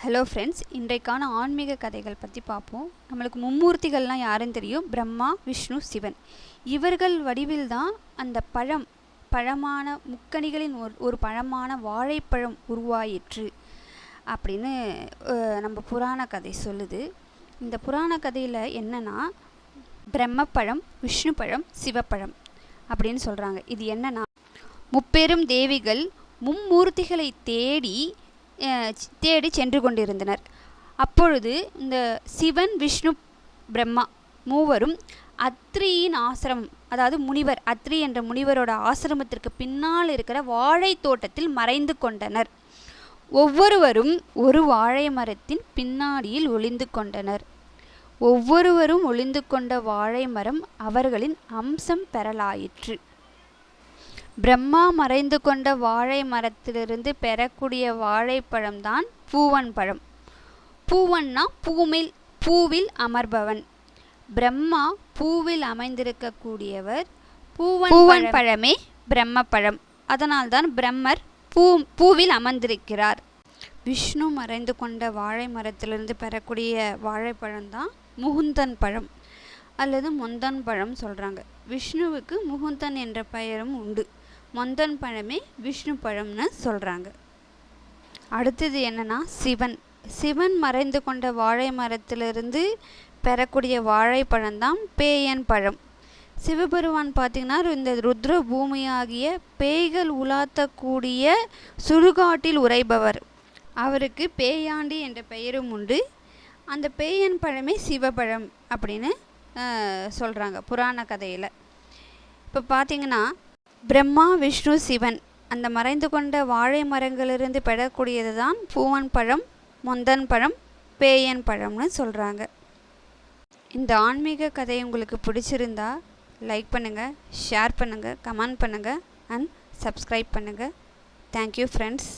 Hello friends இன்றைக்கான ஆன்மீக கதைகள் பற்றி பார்ப்போம். நம்மளுக்கு மும்மூர்த்திகள்லாம் யாருன்னு தெரியும்? பிரம்மா விஷ்ணு சிவன். இவர்கள் வடிவில் தான் அந்த பழம் பழமான முக்கணிகளின் ஒரு ஒரு பழமான வாழைப்பழம் உருவாயிற்று அப்படின்னு நம்ம புராண கதை சொல்லுது. இந்த புராண கதையில் என்னென்னா பிரம்மப்பழம் விஷ்ணு பழம் சிவப்பழம் அப்படின்னு சொல்கிறாங்க இது என்னென்னா முப்பெரும் தேவிகள் மும்மூர்த்திகளை தேடி தேடி சென்று கொண்டிருந்தனர். அப்பொழுது இந்த சிவன் விஷ்ணு பிரம்மா மூவரும் அத்ரியின் ஆசிரமம் அதாவது முனிவர் அத்ரி என்ற முனிவரோட ஆசிரமத்திற்கு பின்னால் இருக்கிற வாழை தோட்டத்தில் மறைந்து கொண்டனர். ஒவ்வொருவரும் ஒரு வாழை மரத்தின் பின்னாடியில் ஒளிந்து கொண்டனர். ஒவ்வொருவரும் ஒளிந்து கொண்ட வாழை மரம் அவர்களின் அம்சம் பெறலாயிற்று. பிரம்மா மறைந்து கொண்ட வாழை மரத்திலிருந்து பெறக்கூடிய வாழைப்பழம்தான் பூவன் பழம். பூவன்னா பூமில் பூவில் அமர்பவன். பிரம்மா பூவில் அமைந்திருக்கக்கூடியவர் பூவன் பூவன் பழமே பிரம்மப்பழம். அதனால்தான் பிரம்மர் பூ பூவில் அமர்ந்திருக்கிறார். விஷ்ணு மறைந்து கொண்ட வாழை மரத்திலிருந்து பெறக்கூடிய வாழைப்பழம்தான் முகுந்தன் பழம் அல்லது மொந்தன் பழம் சொல்கிறாங்க விஷ்ணுவுக்கு முகுந்தன் என்ற பெயரும் உண்டு. மொந்தன் பழமே விஷ்ணு பழம்னு சொல்கிறாங்க அடுத்தது என்னென்னா சிவன். சிவன் மறைந்து கொண்ட வாழை மரத்திலிருந்து பெறக்கூடிய வாழைப்பழம்தான் பேயன் பழம். சிவபெருமான் பார்த்தீங்கன்னா இந்த ருத்ர பூமியாகிய பேய்கள் உலாத்தக்கூடிய சுடுகாட்டில் உறைபவர். அவருக்கு பேயாண்டி என்ற பெயரும் உண்டு. அந்த பேயன் பழமே சிவபழம் அப்படின்னு சொல்கிறாங்க புராண கதையில். இப்போ பார்த்தீங்கன்னா பிரம்மா விஷ்ணு சிவன். அந்த மறைந்து கொண்ட வாழை மரங்களிலிருந்து பெறக்கூடியது தான் பூவன் பழம் மொந்தன் பழம் பேயன் பழம்னு சொல்கிறாங்க இந்த ஆன்மீக கதை உங்களுக்கு பிடிச்சிருந்தா லைக் பண்ணுங்கள் ஷேர் பண்ணுங்கள் கமெண்ட் பண்ணுங்கள் அண்ட் சப்ஸ்கிரைப் பண்ணுங்கள் தேங்க்யூ ஃப்ரெண்ட்ஸ்